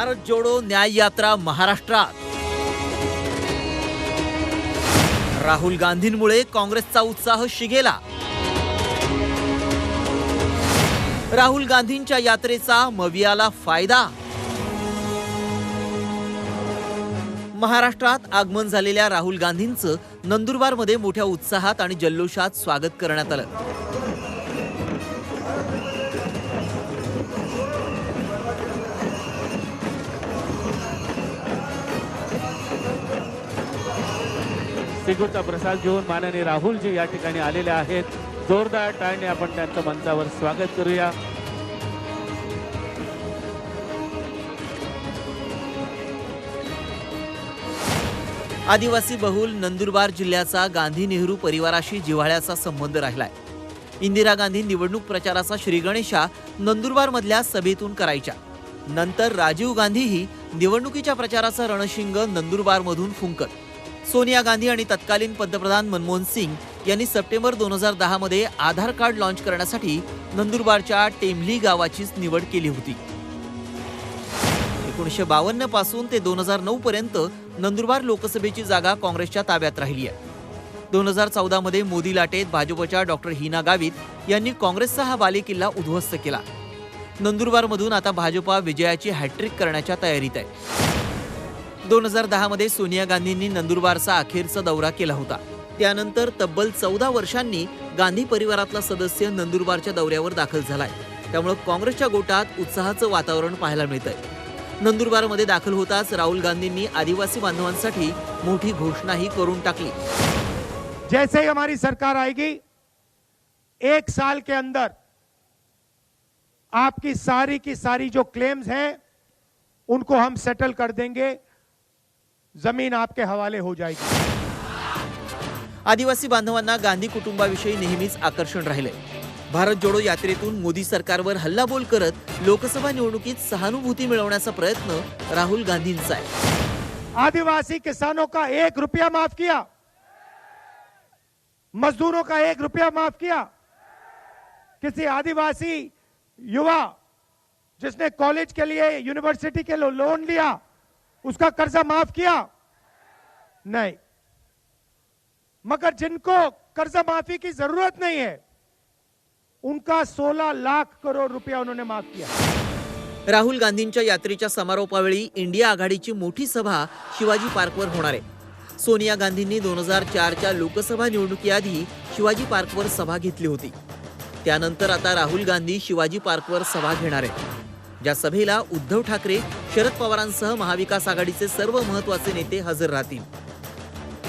भारत जोडो न्याय यात्रा महाराष्ट्रात. राहुल गांधींमुळे काँग्रेसचा उत्साह शिगेला. राहुल गांधींच्या यात्रेचा मवियाला फायदा. महाराष्ट्रात आगमन झालेल्या राहुल गांधींचं नंदुरबारमध्ये मोठ्या उत्साहात आणि जल्लोषात स्वागत करण्यात आलं. सिगूरचा प्रसाद घेऊन माननीय राहुलजी या ठिकाणी आलेले आहेत. जोरदार टाळणे आपण त्यांचं मंचावर स्वागत करूया. आदिवासी बहुल नंदुरबार जिल्ह्याचा गांधी नेहरू परिवाराशी जिव्हाळ्याचा संबंध राहिलाय. इंदिरा गांधी निवडणूक प्रचाराचा श्रीगणेशा नंदुरबारमधल्या सभेतून करायच्या. नंतर राजीव गांधीही निवडणुकीच्या प्रचाराचा रणशिंग नंदुरबारमधून फुंकत. सोनिया गांधी आणि तत्कालीन पंतप्रधान मनमोहन सिंग यांनी सप्टेंबर दोन हजार दहामध्ये आधार कार्ड लॉन्च करण्यासाठी नंदुरबारच्या टेंभली गावाचीच निवड केली होती. एकोणीसशे बावन्नपासून ते दोन हजार नऊ पर्यंत नंदुरबार लोकसभेची जागा काँग्रेसच्या ताब्यात राहिली आहे. दोन हजार चौदामध्ये मोदी लाटेत भाजपच्या डॉक्टर हिना गावित यांनी काँग्रेसचा हा बालेकिल्ला उद्ध्वस्त केला. नंदुरबारमधून आता भाजपा विजयाची हॅट्रिक करण्याच्या तयारीत आहे. दोन हजार दहा मध्ये सोनिया गांधींनी नंदुरबारचा अखेरचा दौरा केला होता. त्यानंतर तब्बल चौदा वर्षांनी गांधी परिवारातला सदस्य नंदुरबारच्या दौऱ्यावर दाखल झालाय. त्यामुळे काँग्रेसच्या गोटात उत्साहाचं वातावरण पाहायला मिळतंय. नंदुरबारमध्ये दाखल होताच राहुल गांधींनी आदिवासी बांधवांसाठी मोठी घोषणाही करून टाकली. जैसे ही हमारी सरकार आएगी एक साल के अंदर आपकी सारी की सारी जो क्लेम्स हैं उनको हम सेटल कर देंगे। जमीन आपके हवाले हो जाएगी। आदिवासी बांधवांना गांधी कुटुंबाविषयी नेहमीच आकर्षण राहिले भारत जोडो यात्रेतून मोदी सरकारवर हल्लाबोल करत लोकसभा निवडणुकीत सहानुभूती मिळवण्याचा प्रयत्न राहुल गांधींचा आहे. आदिवासी किसानों का एक रुपया माफ किया? मजदूरों का एक रुपया माफ किया? किसी आदिवासी युवा जिसने कॉलेज के लिए यूनिवर्सिटी के लिए लोन लिया उसका कर्जा माफ किया? नहीं। मगर जिनको कर्जा माफी की जरूरत नहीं है उनका 16 लाख करोड़ रुपया उन्होंने माफ किया। राहुल गांधींच्या यात्रेच्या समारोपावेळी इंडिया आघाडीची मोठी सभा शिवाजी पार्कवर होणार आहे. सोनिया गांधींनी दोन हजार चारच्या लोकसभा निवडणुकीआधी शिवाजी पार्कवर सभा घेतली होती. त्यानंतर आता राहुल गांधी शिवाजी पार्कवर सभा घेणार आहेत. ज्या सभेला उद्धव ठाकरे शरद पवारांसह महाविकास आघाडीचे सर्व महत्त्वाचे नेते हजर राहतील.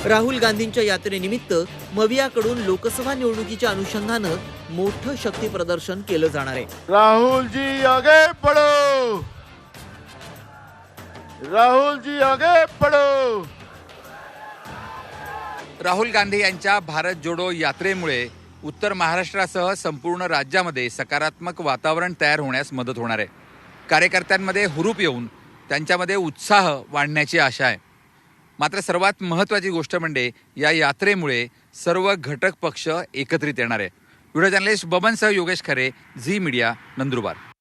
राहुल गांधींच्या यात्रेनिमित्त मवियाकडून लोकसभा निवडणुकीच्या अनुषंगानं मोठं शक्ती प्रदर्शन केलं जाणार आहे. राहुल जी आगे बढ़ो राहुल जी आगे बढ़ो राहुल गांधी यांच्या भारत जोडो यात्रेमुळे उत्तर महाराष्ट्रासह संपूर्ण राज्यामध्ये सकारात्मक वातावरण तयार होण्यास मदत होणार आहे. कार्यकर्त्यांमध्ये हुरूप येऊन त्यांच्यामध्ये उत्साह वाढण्याची आशा आहे. मात्र सर्वात महत्त्वाची गोष्ट म्हणजे या यात्रेमुळे सर्व घटक पक्ष एकत्रित येणार आहे. व्हिडिओ जर्नलिस्ट बबनसह योगेश खरे झी मीडिया नंदुरबार.